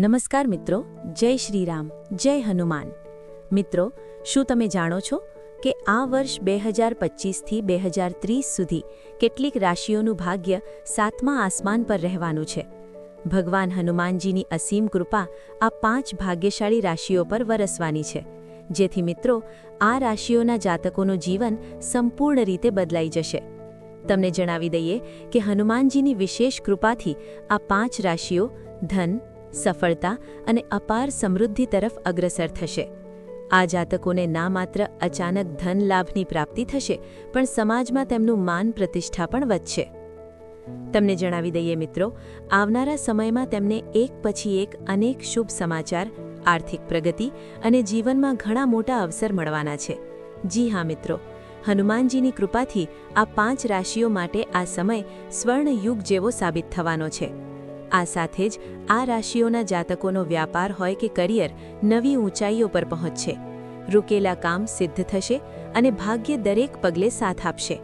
નમસ્કાર મિત્રો, જય શ્રીરામ, જય હનુમાન. મિત્રો, શું તમે જાણો છો કે આ વર્ષ બે હજાર પચીસથી બે હજાર ત્રીસ સુધી કેટલીક રાશિઓનું ભાગ્ય સાતમા આસમાન પર રહેવાનું છે? ભગવાન હનુમાનજીની અસીમ કૃપા આ પાંચ ભાગ્યશાળી રાશિઓ પર વરસવાની છે, જેથી મિત્રો, આ રાશિઓના જાતકોનું જીવન સંપૂર્ણ રીતે બદલાઈ જશે. તમને જણાવી દઈએ કે હનુમાનજીની વિશેષ કૃપાથી આ પાંચ રાશિઓ ધન સફળતા અને અપાર સમૃદ્ધિ તરફ અગ્રસર થશે. આ જાતકોને ના માત્ર અચાનક ધન લાભની પ્રાપ્તિ થશે, પણ સમાજમાં તેમનું માન પ્રતિષ્ઠા પણ વધશે. તમને જણાવી દઈએ મિત્રો, આવનારા સમયમાં તેમને એક પછી એક અનેક શુભ સમાચાર, આર્થિક પ્રગતિ અને જીવનમાં ઘણા મોટા અવસર મળવાના છે. જી હા મિત્રો, હનુમાનજીની કૃપાથી આ પાંચ રાશિઓ માટે આ સમય સ્વર્ણયુગ જેવો સાબિત થવાનો છે. આ સાથે જ આ રાશિઓના જાતકોનો વ્યાપાર હોય કે કરિયર નવી ઊંચાઈઓ પર પહોંચશે. રૂકેલા કામ સિદ્ધ થશે અને ભાગ્ય દરેક પગલે સાથ આપશે.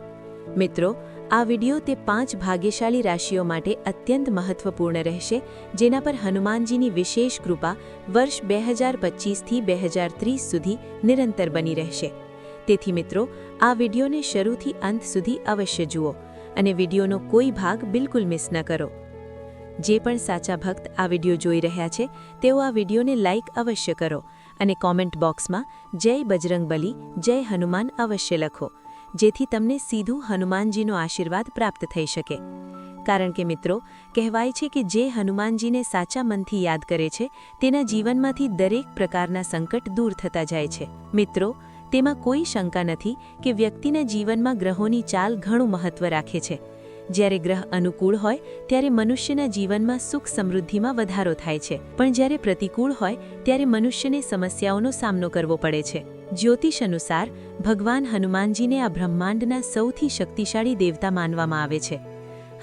મિત્રો, આ વિડિયો તે પાંચ ભાગ્યશાળી રાશિઓ માટે અત્યંત મહત્વપૂર્ણ રહેશે, જેના પર હનુમાનજીની વિશેષ કૃપા વર્ષ બે હજાર પચીસથી બે હજાર ત્રીસ સુધી નિરંતર બની રહેશે. તેથી મિત્રો, આ વિડિયોને શરૂથી અંત સુધી અવશ્ય જુઓ અને વિડિયોનો કોઈ ભાગ બિલકુલ મિસ ન કરો. જે પણ સાચા ભક્ત આ વિડિયો જોઈ રહ્યા છે, તેઓ આ વિડિયોને લાઇક અવશ્ય કરો અને કોમેન્ટ બોક્સમાં જય બજરંગબલી, જય હનુમાન અવશ્ય લખો, જેથી તમને સીધું હનુમાનજીનો આશીર્વાદ પ્રાપ્ત થઈ શકે. કારણ કે મિત્રો, કહેવાય છે કે જે હનુમાનજીને સાચા મનથી યાદ કરે છે, તેના જીવનમાંથી દરેક પ્રકારના સંકટ દૂર થતા જાય છે. મિત્રો, તેમાં કોઈ શંકા નથી કે વ્યક્તિના જીવનમાં ગ્રહોની ચાલ ઘણું મહત્વ રાખે છે. જ્યારે ગ્રહ અનુકૂળ હોય, ત્યારે મનુષ્યના જીવનમાં સુખ સમૃદ્ધિમાં વધારો થાય છે. પણ જ્યારે પ્રતિકૂળ હોય, ત્યારે મનુષ્યને સમસ્યાઓનો સામનો કરવો પડે છે. જ્યોતિષ અનુસાર, ભગવાન હનુમાનજીને આ બ્રહ્માંડના સૌથી શક્તિશાળી દેવતા માનવામાં આવે છે.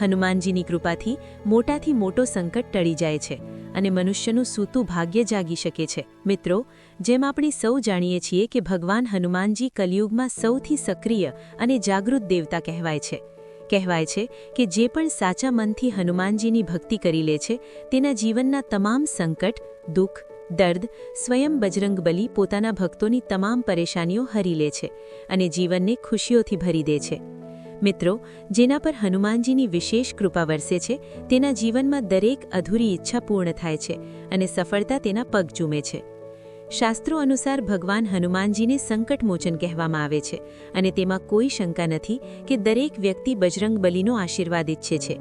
હનુમાનજીની કૃપાથી મોટાથી મોટો સંકટ ટળી જાય છે અને મનુષ્યનું સૂતું ભાગ્ય જાગી શકે છે. મિત્રો, જેમ આપણે સૌ જાણીએ છીએ કે ભગવાન હનુમાનજી કલયુગમાં સૌથી સક્રિય અને જાગૃત દેવતા કહેવાય છે. કહેવાય છે કે જે પણ સાચા મનથી હનુમાનજીની ભક્તિ કરી લે છે, તેના જીવનના તમામ સંકટ, દુઃખ, દર્દ, સ્વયં બજરંગબલી પોતાના ભક્તોની તમામ પરેશાનીઓ હરી લે છે અને જીવનને ખુશીઓથી ભરી દે છે. મિત્રો, જેના પર હનુમાનજીની વિશેષ કૃપા વરસે છે, તેના જીવનમાં દરેક અધૂરી ઈચ્છા પૂર્ણ થાય છે અને સફળતા તેના પગ ચૂમે છે. શાસ્ત્રો અનુસાર ભગવાન હનુમાનજીને સંકટમોચન કહેવામાં આવે છે અને તેમાં કોઈ શંકા નથી કે દરેક વ્યક્તિ બજરંગ બલીનો આશીર્વાદ ઈચ્છે છે.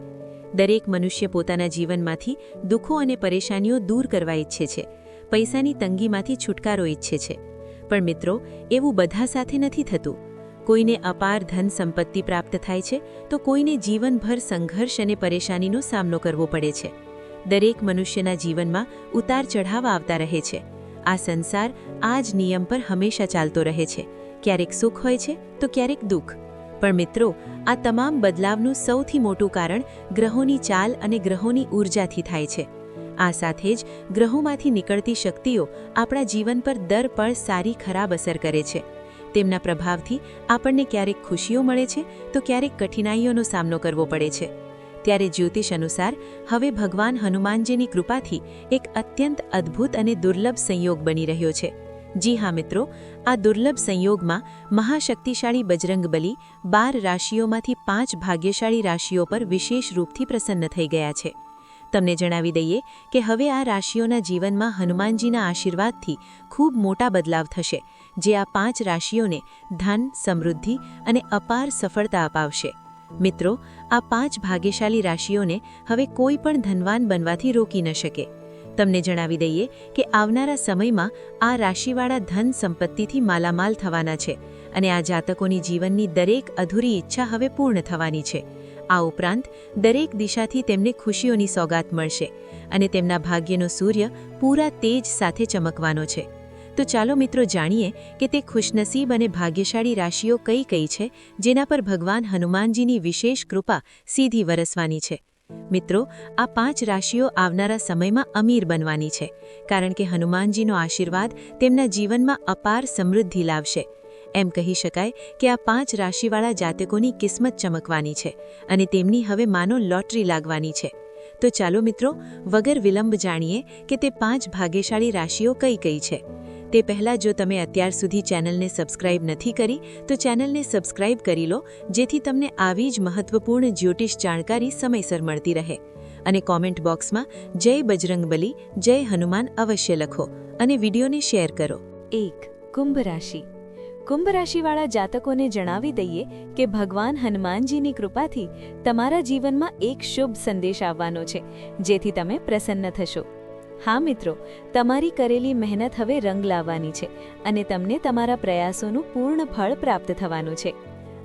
દરેક મનુષ્ય પોતાના જીવનમાંથી દુઃખો અને પરેશાનીઓ દૂર કરવા ઈચ્છે છે. પૈસાની તંગીમાંથી છુટકારો ઈચ્છે છે. પણ મિત્રો, એવું બધા સાથે નથી થતું. કોઈને અપાર ધન સંપત્તિ પ્રાપ્ત થાય છે, તો કોઈને જીવનભર સંઘર્ષ અને પરેશાનીનો સામનો કરવો પડે છે. દરેક મનુષ્યના જીવનમાં ઉતાર ચઢાવ આવતા રહે છે. આ સંસાર આ જ નિયમ પર હંમેશા ચાલતો રહે છે. ક્યારેક સુખ હોય છે, તો ક્યારેક દુઃખ. પણ મિત્રો, આ તમામ બદલાવનું સૌથી મોટું કારણ ગ્રહોની ચાલ અને ગ્રહોની ઊર્જાથી થાય છે. આ સાથે જ ગ્રહોમાંથી નીકળતી શક્તિઓ આપણા જીવન પર દર પળ સારી ખરાબ અસર કરે છે. તેમના પ્રભાવથી આપણને ક્યારેક ખુશીઓ મળે છે, તો ક્યારેક કઠિનાઈઓનો સામનો કરવો પડે છે. ત્યારે જ્યોતિષ અનુસાર હવે ભગવાન હનુમાનજીની કૃપાથી એક અત્યંત અદ્ભુત અને દુર્લભ સંયોગ બની રહ્યો છે. જી હા મિત્રો, આ દુર્લભ સંયોગમાં મહાશક્તિશાળી બજરંગબલી બાર રાશિઓમાંથી પાંચ ભાગ્યશાળી રાશિઓ પર વિશેષ રૂપથી પ્રસન્ન થઈ ગયા છે. તમને જણાવી દઈએ કે હવે આ રાશિઓના જીવનમાં હનુમાનજીના આશીર્વાદથી ખૂબ મોટા બદલાવ થશે, જે આ પાંચ રાશિઓને ધન, સમૃદ્ધિ અને અપાર સફળતા અપાવશે. મિત્રો, આ પાંચ ભાગ્યશાળી રાશિઓને હવે કોઈ પણ ધનવાન બનવાથી રોકી ન શકે. તમને જણાવી દઈએ કે આવનારા સમયમાં આ રાશિવાળા ધન સંપત્તિથી માલામાલ થવાના છે અને આ જાતકોની જીવનની દરેક અધૂરી ઈચ્છા હવે પૂર્ણ થવાની છે. આ ઉપરાંત, દરેક દિશાથી તેમને ખુશીઓની સોગાત મળશે અને તેમના ભાગ્યનો સૂર્ય પૂરા તેજ સાથે ચમકવાનો છે. તો ચાલો મિત્રો જાણીએ કે તે ખુશનસીબ અને ભાગ્યશાળી રાશિઓ કઈ કઈ છે, જેના પર ભગવાન હનુમાનજીની વિશેષ કૃપા સીધી વરસવાની છે. મિત્રો, આ પાંચ રાશિઓ આવનારા સમયમાં અમીર બનવાની છે, કારણ કે હનુમાનજીનો આશીર્વાદ તેમના જીવનમાં અપાર સમૃદ્ધિ લાવશે. એમ કહી શકાય કે આ પાંચ રાશિવાળા જાતકોની કિસ્મત ચમકવાની છે અને તેમની હવે માનો લોટરી લાગવાની છે. તો ચાલો મિત્રો, વગર વિલંબ જાણીએ કે તે પાંચ ભાગ્યશાળી રાશિઓ કઈ કઈ છે. તે પહેલાં જો તમે અત્યાર સુધી ચેનલને સબસ્ક્રાઇબ નથી કરી, તો ચેનલને સબસ્ક્રાઇબ કરી લો, જેથી તમને આવી જ મહત્વપૂર્ણ જ્યોતિષ જાણકારી સમયસર મળતી રહે. અને કોમેન્ટ બોક્સમાં, જય બજરંગબલી જય હનુમાન અવશ્ય લખો અને વિડીયોને શેર કરો. એક, કુંભ રાશિ. કુંભ રાશિવાળા જાતકોને જણાવી દઈએ કે ભગવાન હનુમાનજીની કૃપાથી તમારા જીવનમાં એક શુભ સંદેશ આવવાનો છે, જેથી તમે પ્રસન્ન થશો. હા મિત્રો, તમારી કરેલી મહેનત હવે રંગ લાવવાની છે અને તમને તમારા પ્રયાસોનું પૂર્ણ ફળ પ્રાપ્ત થવાનું છે.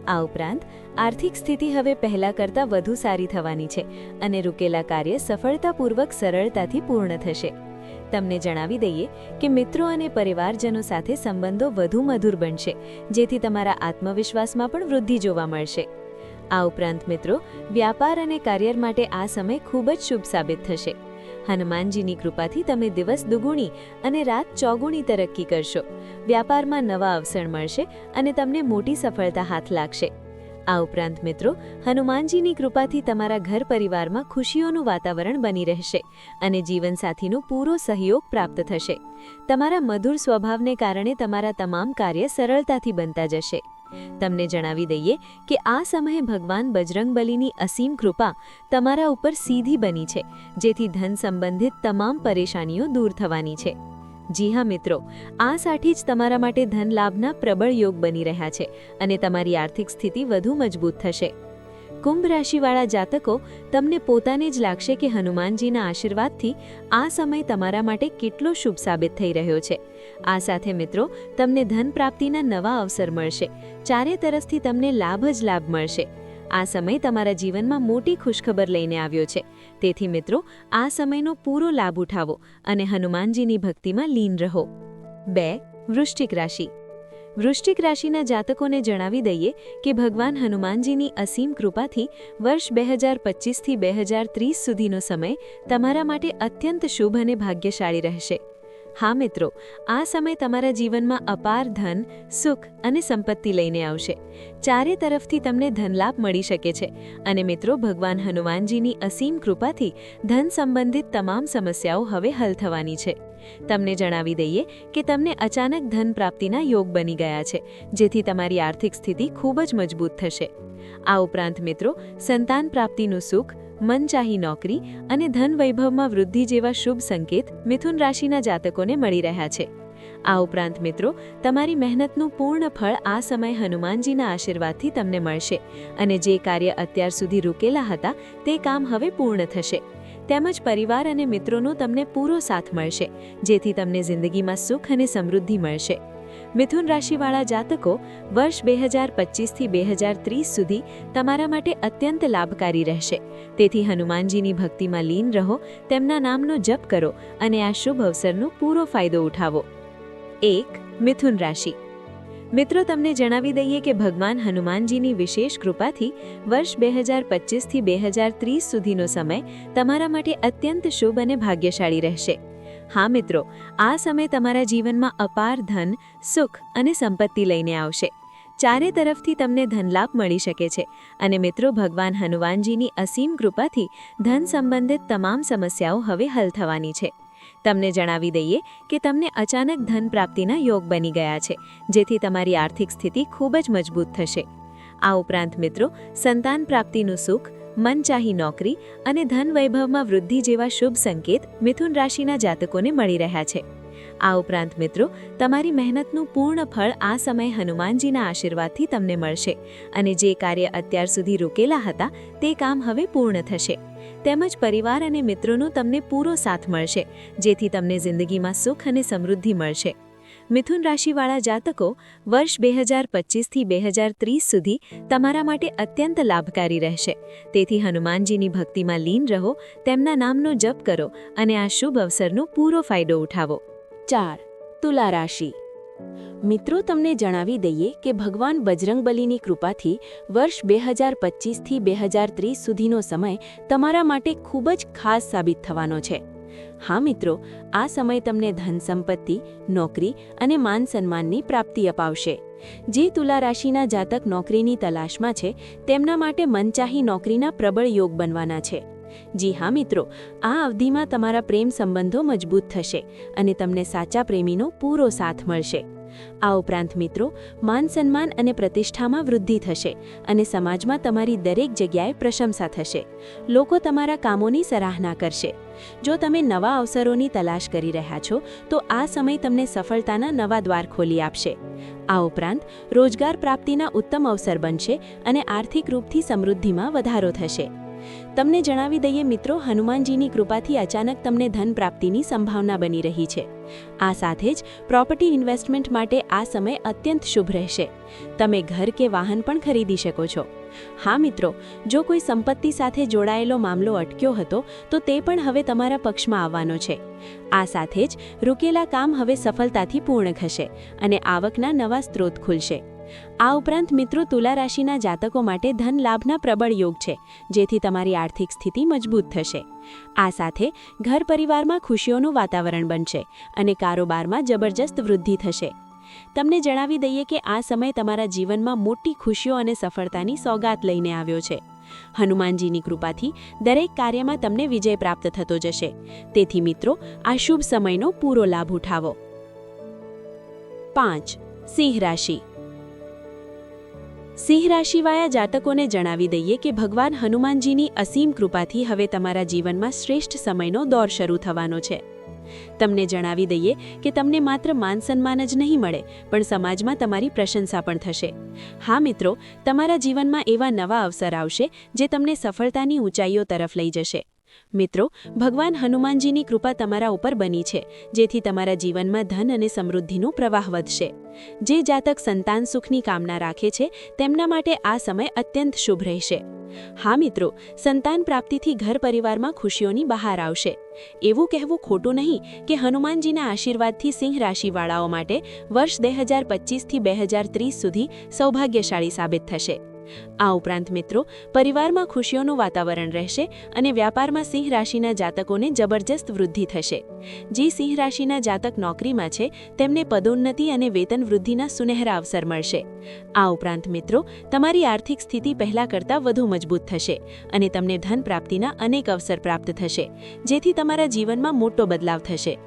આ ઉપરાંત, આર્થિક સ્થિતિ હવે પહેલા કરતાં વધુ સારી થવાની છે અને રૂકેલા કાર્ય સફળતાપૂર્વક સરળતાથી પૂર્ણ થશે. તમને જણાવી દઈએ કે મિત્રો અને પરિવારજનો સાથે સંબંધો વધુ મધુર બનશે, જેથી તમારા આત્મવિશ્વાસમાં પણ વૃદ્ધિ જોવા મળશે. આ ઉપરાંત મિત્રો, વ્યાપાર અને કાર્યર માટે આ સમય ખૂબ જ શુભ સાબિત થશે. હનુમાનજીની કૃપાથી તમે દિવસ દુગુણી અને રાત ચોગુણી તરક્કી કરશો. વ્યાપારમાં નવા અવસર મળશે અને તમને મોટી સફળતા હાથ લાગશે. આ ઉપરાંત મિત્રો, હનુમાનજીની કૃપાથી તમારા ઘર પરિવારમાં ખુશીઓનું વાતાવરણ બની રહેશે અને જીવનસાથીનો પૂરો સહયોગ પ્રાપ્ત થશે. તમારા મધુર સ્વભાવને કારણે તમારા તમામ કાર્ય સરળતાથી બનતા જશે. તમને જણાવી દઈએ કે આ સમયે ભગવાન બજરંગબલીની અસીમ કૃપા તમારા ઉપર સીધી બની છે, જેથી ધન સંબંધિત તમામ પરેશાનીઓ દૂર થવાની છે. જી હા મિત્રો, આ સાઠી જ તમારા માટે ધન લાભના પ્રબળ યોગ બની રહ્યા છે અને તમારી આર્થિક સ્થિતિ વધુ મજબૂત થશે. કુંભ રાશિવાળા જાતકો તમને પોતાને જ લાગશે કે હનુમાનજીના આશીર્વાદથી આ સમય તમારા માટે કેટલો શુભ સાબિત થઈ રહ્યો છે. આ સાથે મિત્રો, તમને ધન પ્રાપ્તિના નવા અવસર મળશે. ચારે તરફથી તમને લાભ જ લાભ મળશે. આ સમય તમારા જીવનમાં મોટી ખુશખબર લઈને આવ્યો છે. તેથી મિત્રો, આ સમયનો પૂરો લાભ ઉઠાવો અને હનુમાનજીની ભક્તિમાં લીન રહો. બે, વૃશ્ચિક રાશિ. વૃશ્ચિક રાશિના જાતકોને જણાવી દઈએ કે ભગવાન હનુમાનજીની અસીમ કૃપાથી વર્ષ બે હજાર પચીસથી બે હજાર ત્રીસ સુધીનો સમય તમારા માટે અત્યંત શુભ અને ભાગ્યશાળી રહેશે. હા મિત્રો, આ સમય તમારા જીવનમાં અપાર ધન, સુખ અને સંપત્તિ લઈને આવશે. ચારે તરફથી તમને ધનલાભ મળી શકે છે અને મિત્રો, ભગવાન હનુમાનજીની અસીમ કૃપાથી ધન સંબંધિત તમામ સમસ્યાઓ હવે હલ થવાની છે. તમને જણાવી દઈએ કે તમને અચાનક ધન પ્રાપ્તિના યોગ બની ગયા છે, જેથી તમારી આર્થિક સ્થિતિ ખૂબ જ મજબૂત થશે. આ ઉપરાંત મિત્રો, સંતાન પ્રાપ્તિનું સુખ, મનચાહી નોકરી અને ધન વૈભવમાં વૃદ્ધિ જેવા શુભ સંકેત મિથુન રાશિના જાતકોને મળી રહ્યા છે. આ ઉપરાંત મિત્રો, તમારી મહેનતનું પૂર્ણ ફળ આ સમય હનુમાનજીના આશીર્વાદથી તમને મળશે અને જે કાર્ય અત્યાર સુધી રૂકેલા હતા, તે કામ હવે પૂર્ણ થશે. તેમજ પરિવાર અને મિત્રોનો તમને પૂરો સાથ મળશે, જેથી તમને જિંદગીમાં સુખ અને સમૃદ્ધિ મળશે. મિથુન રાશિવાળા જાતકો, વર્ષ બે હજાર પચીસથી બે હજાર ત્રીસ સુધી તમારા માટે અત્યંત લાભકારી રહેશે. તેથી હનુમાનજીની ભક્તિમાં લીન રહો, તેમના નામનો જપ કરો અને આ શુભ અવસરનો પૂરો ફાયદો ઉઠાવો. એક, મિથુન રાશિ. મિત્રો, તમને જણાવી દઈએ કે ભગવાન હનુમાનજીની વિશેષ કૃપાથી વર્ષ બે હજાર પચીસથી બે હજાર ત્રીસ સુધીનો સમય તમારા માટે અત્યંત શુભ અને ભાગ્યશાળી રહેશે. હા, મિત્રો, આ સમય તમારા જીવનમાં અપાર ધન, સુખ અને સંપત્તિ લઈને આવશે. ચારે તરફથી તમને ધનલાભ મળી શકે છે અને મિત્રો, ભગવાન હનુમાનજીની અસીમ કૃપાથી ધન સંબંધિત તમામ સમસ્યાઓ હવે હલ થવાની છે. તમને જણાવી દઈએ કે તમને અચાનક ધન પ્રાપ્તિના યોગ બની ગયા છે, જેથી તમારી આર્થિક સ્થિતિ ખૂબ જ મજબૂત થશે. આ ઉપરાંત મિત્રો, સંતાન પ્રાપ્તિનું સુખ, મનચાહી નોકરી અને ધન વૈભવમાં વૃદ્ધિ જેવા શુભ સંકેત મિથુન રાશિના જાતકોને મળી રહ્યા છે. આ ઉપરાંત મિત્રો, તમારી મહેનતનું પૂર્ણ ફળ આ સમય હનુમાનજીના આશીર્વાદથી તમને મળશે અને જે કાર્ય અત્યાર સુધી રોકેલા હતા તે કામ હવે પૂર્ણ થશે. તેમજ પરિવાર અને મિત્રોનો તમને પૂરો સાથ મળશે, જેથી તમને જિંદગીમાં સુખ અને સમૃદ્ધિ મળશે. મિથુન રાશિવાળા જાતકો, વર્ષ બે હજાર પચીસથી બે હજાર ત્રીસ સુધી તમારા માટે અત્યંત લાભકારી રહેશે. તેથી હનુમાનજીની ભક્તિમાં લીન રહો, તેમના નામનો જપ કરો અને આ શુભ અવસરનો પૂરો ફાયદો ઉઠાવો. ચાર તુલા રાશિ મિત્રો, તમને જણાવી દઈએ કે ભગવાન બજરંગબલીની કૃપાથી વર્ષ બે હજાર પચીસથી બે હજાર ત્રીસ સુધીનો સમય તમારા માટે ખૂબ જ ખાસ સાબિત થવાનો છે. હા, મિત્રો, આ સમય તમને ધન સંપત્તિ, નોકરી અને માન સન્માનની પ્રાપ્તિ અપાવશે. જે તુલા રાશિના જાતક નોકરીની તલાશમાં છે, તેમના માટે મનચાહી નોકરીના પ્રબળ યોગ બનવાના છે. જી હા મિત્રો, આ અવધિમાં તમારા પ્રેમ સંબંધો મજબૂત થશે અને તમને સાચા પ્રેમીનો પૂરો સાથ મળશે. આ ઉપરાંત મિત્રો, માન સન્માન અને પ્રતિષ્ઠામાં વૃદ્ધિ થશે અને સમાજમાં તમારી દરેક જગ્યાએ પ્રશંસા થશે. લોકો તમારા કામોની સરાહના કરશે. જો તમે નવા અવસરોની તલાશ કરી રહ્યા છો, તો આ સમય તમને સફળતાના નવા દ્વાર ખોલી આપશે. આ ઉપરાંત, રોજગાર પ્રાપ્તિના ઉત્તમ અવસર બનશે અને આર્થિક રૂપથી સમૃદ્ધિમાં વધારો થશે. તમને જણાવી દઈએ મિત્રો, હનુમાનજીની કૃપાથી અચાનક તમને ધન પ્રાપ્તિની સંભાવના બની રહી છે. આ સાથે જ પ્રોપર્ટી ઇન્વેસ્ટમેન્ટ માટે આ સમય અત્યંત શુભ રહેશે. તમે ઘર કે વાહન પણ ખરીદી શકો છો. હા મિત્રો, જો કોઈ સંપત્તિ સાથે જોડાયેલો મામલો અટક્યો હતો, તો તે પણ હવે તમારા પક્ષમાં આવવાનો છે. આ સાથે જ રૂકેલા કામ હવે સફળતાથી પૂર્ણ થશે અને આવકના નવા સ્ત્રોત ખુલશે. આ ઉપરાંત મિત્રો તુલા રાશિના જાતકો માટે ધન લાભના પ્રબળ યોગ છે, જેથી તમારી આર્થિક સ્થિતિ મજબૂત થશે. આ સાથે ઘર પરિવારમાં ખુશીઓનું વાતાવરણ બનશે અને કારોબારમાં જબરજસ્ત વૃદ્ધિ થશે. તમને જણાવી દઈએ કે આ સમય તમારા જીવનમાં મોટી ખુશીઓ અને સફળતાની સોગાત લઈને આવ્યો છે. હનુમાનજીની કૃપાથી દરેક કાર્યમાં તમને વિજય પ્રાપ્ત થતો જશે. તેથી મિત્રો, આ શુભ સમયનો પૂરો લાભ ઉઠાવો. પાંચ, સિંહ રાશિ. સિંહ રાશિવાળા જાતકોને જણાવી દઈએ કે ભગવાન હનુમાનજીની અસીમ કૃપાથી હવે તમારા જીવનમાં શ્રેષ્ઠ સમયનો દોર શરૂ થવાનો છે. તમને જણાવી દઈએ કે તમને માત્ર માન સન્માન જ નહીં મળે, પણ સમાજમાં તમારી પ્રશંસા પણ થશે. હા મિત્રો, તમારા જીવનમાં એવા નવા અવસર આવશે, જે તમને સફળતાની ઊંચાઈઓ તરફ લઈ જશે. મિત્રો, ભગવાન હનુમાનજીની કૃપા તમારા ઉપર બની છે, જેથી તમારા જીવનમાં ધન અને સમૃદ્ધિનો પ્રવાહ વધશે. જે જાતક સંતાન સુખની કામના રાખે છે, તેમના માટે આ સમય અત્યંત શુભ રહેશે. હા મિત્રો, સંતાન પ્રાપ્તિથી ઘર પરિવારમાં ખુશીઓની બહાર આવશે. એવું કહેવું ખોટું નહીં કે હનુમાનજીના આશીર્વાદથી સિંહ રાશિવાળાઓ માટે વર્ષ બે હજાર પચીસથી બે હજાર ત્રીસ સુધી સૌભાગ્યશાળી સાબિત થશે. આ ઉપરાંત મિત્રો, પરિવારમાં ખુશીઓનું વાતાવરણ રહેશે અને વ્યાપારમાં સિંહ રાશિના જાતકોને જબરજસ્ત વૃદ્ધિ થશે. જે સિંહ રાશિના જાતક નોકરીમાં છે, તેમને પદોન્નતિ અને વેતન વૃદ્ધિના સુનહેરા અવસર મળશે. આ ઉપરાંત મિત્રો, તમારી આર્થિક સ્થિતિ પહેલા કરતાં વધુ મજબૂત થશે અને તમને ધન પ્રાપ્તિના અનેક અવસર પ્રાપ્ત થશે, જેથી તમારા જીવનમાં મોટો બદલાવ થશે.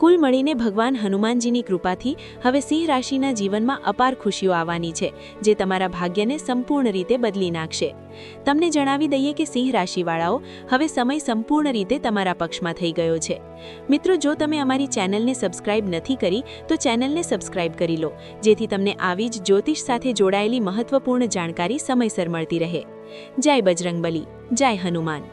કુલ મળીને ભગવાન હનુમાનજીની કૃપાથી હવે સિંહ રાશિના જીવનમાં અપાર ખુશીઓ આવવાની છે, જે તમારા ભાગ્યને સંપૂર્ણ રીતે બદલી નાખશે. તમને જણાવી દઈએ કે સિંહ રાશિવાળાઓ, હવે સમય સંપૂર્ણ રીતે તમારા પક્ષમાં થઈ ગયો છે. મિત્રો, જો તમે અમારી ચેનલને સબસ્ક્રાઇબ નથી કરી, તો ચેનલને સબસ્ક્રાઇબ કરી લો, જેથી તમને આવી જ જ્યોતિષ સાથે જોડાયેલી મહત્વપૂર્ણ જાણકારી સમયસર મળતી રહે. જય બજરંગબલી, જય હનુમાન.